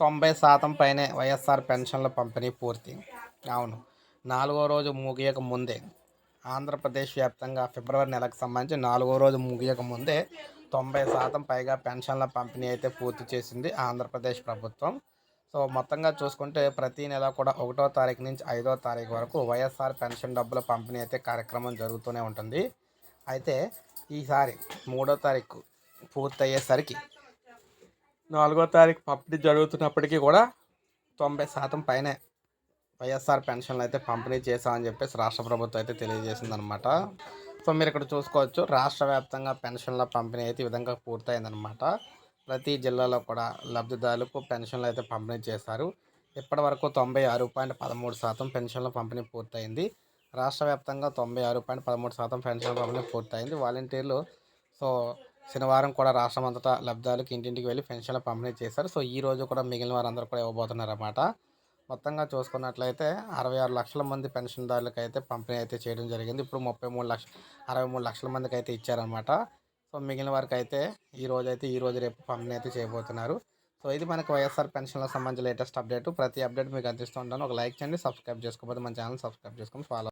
తొంభై శాతం పైనే వైఎస్ఆర్ పెన్షన్ల పంపిణీ పూర్తి. అవును నాలుగో రోజు ముగియక ముందే ఆంధ్రప్రదేశ్ వ్యాప్తంగా ఫిబ్రవరి నెలకు సంబంధించి నాలుగో రోజు ముగియక ముందే తొంభై శాతం పైగా పెన్షన్ల పంపిణీ అయితే పూర్తి చేసింది ఆంధ్రప్రదేశ్ ప్రభుత్వం. సో మొత్తంగా చూసుకుంటే ప్రతి నెల కూడా ఒకటో తారీఖు నుంచి ఐదో తారీఖు వరకు వైఎస్ఆర్ పెన్షన్ డబ్బుల పంపిణీ అయితే కార్యక్రమం జరుగుతూనే ఉంటుంది. అయితే ఈసారి మూడో తారీఖు పూర్తయ్యేసరికి నాలుగో తారీఖు పంపిణీ జరుగుతున్నప్పటికీ కూడా తొంభై శాతం పైనే వైఎస్ఆర్ పెన్షన్లు అయితే పంపిణీ చేశామని చెప్పేసి రాష్ట్ర ప్రభుత్వం అయితే తెలియజేసిందనమాట సో మీరు ఇక్కడ చూసుకోవచ్చు రాష్ట్ర వ్యాప్తంగా పెన్షన్ల పంపిణీ అయితే ఈ విధంగా పూర్తయిందనమాట ప్రతి జిల్లాలో కూడా లబ్ధిదారులకు పెన్షన్లు అయితే పంపిణీ చేశారు. ఇప్పటి వరకు తొంభై ఆరు పాయింట్ పదమూడు శాతం పెన్షన్ల పంపిణీ పూర్తయింది. రాష్ట్ర వ్యాప్తంగా తొంభై ఆరు పాయింట్ పదమూడు శాతం పెన్షన్ల పంపిణీ పూర్తయింది. వాలంటీర్లు సో శనివారం కూడా రాష్ట్రం అంతటా లబ్ధాలకు ఇంటింటికి వెళ్ళి పెన్షన్లు పంపిణీ చేశారు. సో ఈ రోజు కూడా మిగిలిన వారందరూ కూడా ఇవ్వబోతున్నారు అన్నమాట మొత్తంగా చూసుకున్నట్లయితే అరవై ఆరు లక్షల మంది పెన్షన్దారులకు అయితే పంపిణీ అయితే చేయడం జరిగింది. ఇప్పుడు ముప్పై మూడు లక్ష అరవై మూడు లక్షల మందికి అయితే ఇచ్చారనమాట సో మిగిలిన వారికి అయితే ఈ రోజు అయితే ఈ రోజు రేపు పంపిణీ అయితే చేయబోతున్నారు. సో ఇది మనకు వైఎస్ఆర్ పెన్షన్లకు సంబంధించిన లేటెస్ట్ అప్డేట్. ప్రతి అప్డేట్ మీకు అందిస్తూ ఉంటాను. ఒక లైక్ చేయండి సబ్స్క్రైబ్ చేసుకోకపోతే మన ఛానల్ సబ్స్క్రైబ్ చేసుకొని ఫాలో